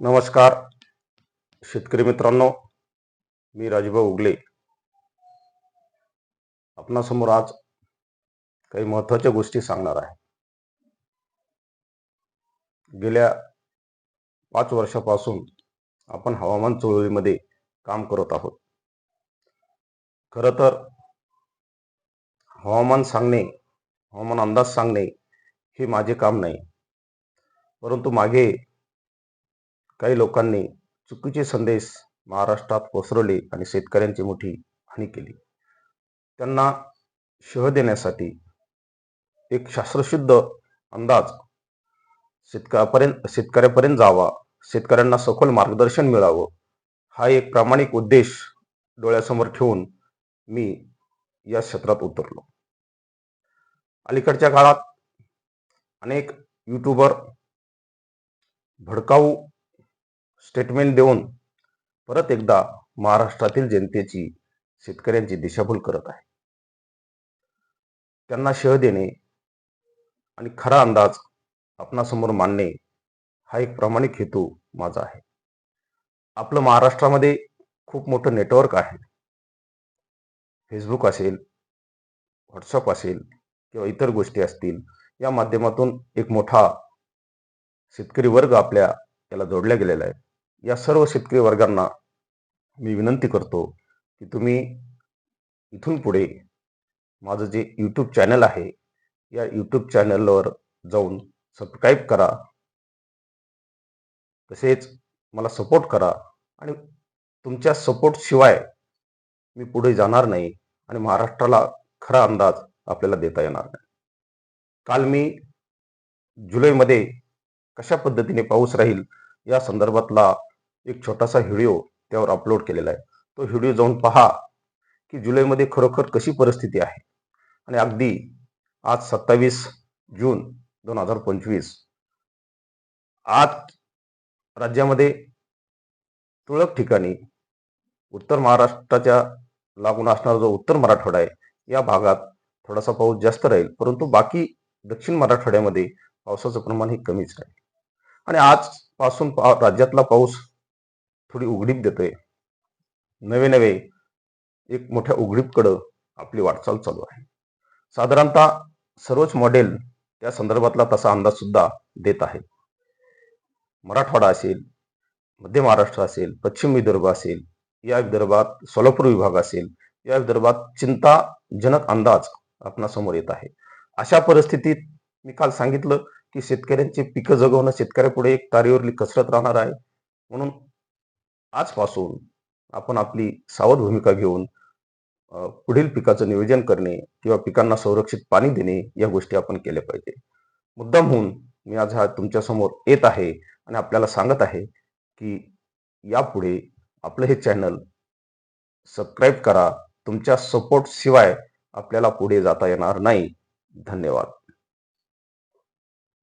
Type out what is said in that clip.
नमस्कार. शेतकरी मित्रांनो मी राजभाऊ उगले. आपणासमोर आज काही महत्त्वाच्या गोष्टी सांगणार आहे. गेल्या पाच वर्षापासून आपण हवामान चळवळीमध्ये काम करत आहोत. खरं तर हवामान सांगणे हवामान अंदाज सांगणे हे माझे काम नाही. परंतु मागे काही लोकांनी चुकीचे संदेश महाराष्ट्रात पसरवले आणि शेतकऱ्यांची मोठी हानी केली. त्यांना शह देण्यासाठी एक शास्त्रशुद्ध अंदाज शेतकऱ्यापर्यंत शेतकऱ्यापर्यंत जावा शेतकऱ्यांना सखोल मार्गदर्शन मिळावं हा एक प्रामाणिक उद्देश डोळ्यासमोर ठेवून मी या क्षेत्रात उतरलो. अलीकडच्या काळात अनेक यूट्यूबर भडकाऊ स्टेटमेंट देऊन परत एकदा महाराष्ट्रातील जनतेची शेतकऱ्यांची दिशाभूल करत आहे. त्यांना शह देणे आणि खरा अंदाज आपणासमोर मांडणे हा एक प्रामाणिक हेतू माझा आहे. आपलं महाराष्ट्रामध्ये खूप मोठं नेटवर्क आहे. फेसबुक असेल व्हॉट्सअप असेल किंवा इतर गोष्टी असतील या माध्यमातून एक मोठा शेतकरी वर्ग आपल्या याला जोडल्या गेलेला आहे. या सर्व शेतकरी वर्गांना मी विनंती करतो की तुम्ही इथून पुढे माझं जे यूट्यूब चॅनल आहे या यूट्यूब चॅनलवर जाऊन सबस्क्राईब करा. तसेच मला सपोर्ट करा आणि तुमच्या सपोर्टशिवाय मी पुढे जाणार नाही आणि महाराष्ट्राला खरा अंदाज आपल्याला देता येणार नाही. काल मी जुलैमध्ये कशा पद्धतीने पाऊस राहील या संदर्भातला एक छोटासा व्हिडिओ त्यावर अपलोड केलेला आहे. तो व्हिडिओ जाऊन पहा की जुलैमध्ये खरोखर कशी परिस्थिती आहे. आणि अगदी आज सत्तावीस जून दोन हजार पंचवीस आज राज्यामध्ये तुरळक ठिकाणी उत्तर महाराष्ट्राच्या लागून असणारा जो उत्तर मराठवाडा आहे या भागात थोडासा पाऊस जास्त राहील परंतु बाकी दक्षिण मराठवाड्यामध्ये पावसाचं प्रमाण हे कमीच राहील. आणि आजपासून पा राज्यातला पाऊस थोडी उघडीप देतोय. नवे नवे एक मोठ्या उघडीपकडं आपली वाटचाल चालू आहे. साधारणतः सर्वच मॉडेल त्या संदर्भातला तसा अंदाज सुद्धा देत आहे मराठवाडा असेल मध्य महाराष्ट्र असेल पश्चिम विदर्भ असेल या विदर्भात सोलापूर विभाग असेल या विदर्भात चिंताजनक अंदाज आपणासमोर येत आहे. अशा परिस्थितीत मी काल सांगितलं की शेतकऱ्यांची पिकं जगवणं शेतकऱ्यापुढे एक तारीवरली कसरत राहणार आहे. म्हणून आजपासून आपण आपली सावध भूमिका घेऊन पुढील पिकाचं नियोजन करणे किंवा पिकांना संरक्षित पाणी देणे या गोष्टी आपण केल्या पाहिजे. मुद्दाम होऊन मी आज हा तुमच्यासमोर येत आहे आणि आपल्याला सांगत आहे की यापुढे आपलं हे चॅनल सबस्क्राईब करा. तुमच्या सपोर्ट शिवाय आपल्याला पुढे जाता येणार नाही. धन्यवाद.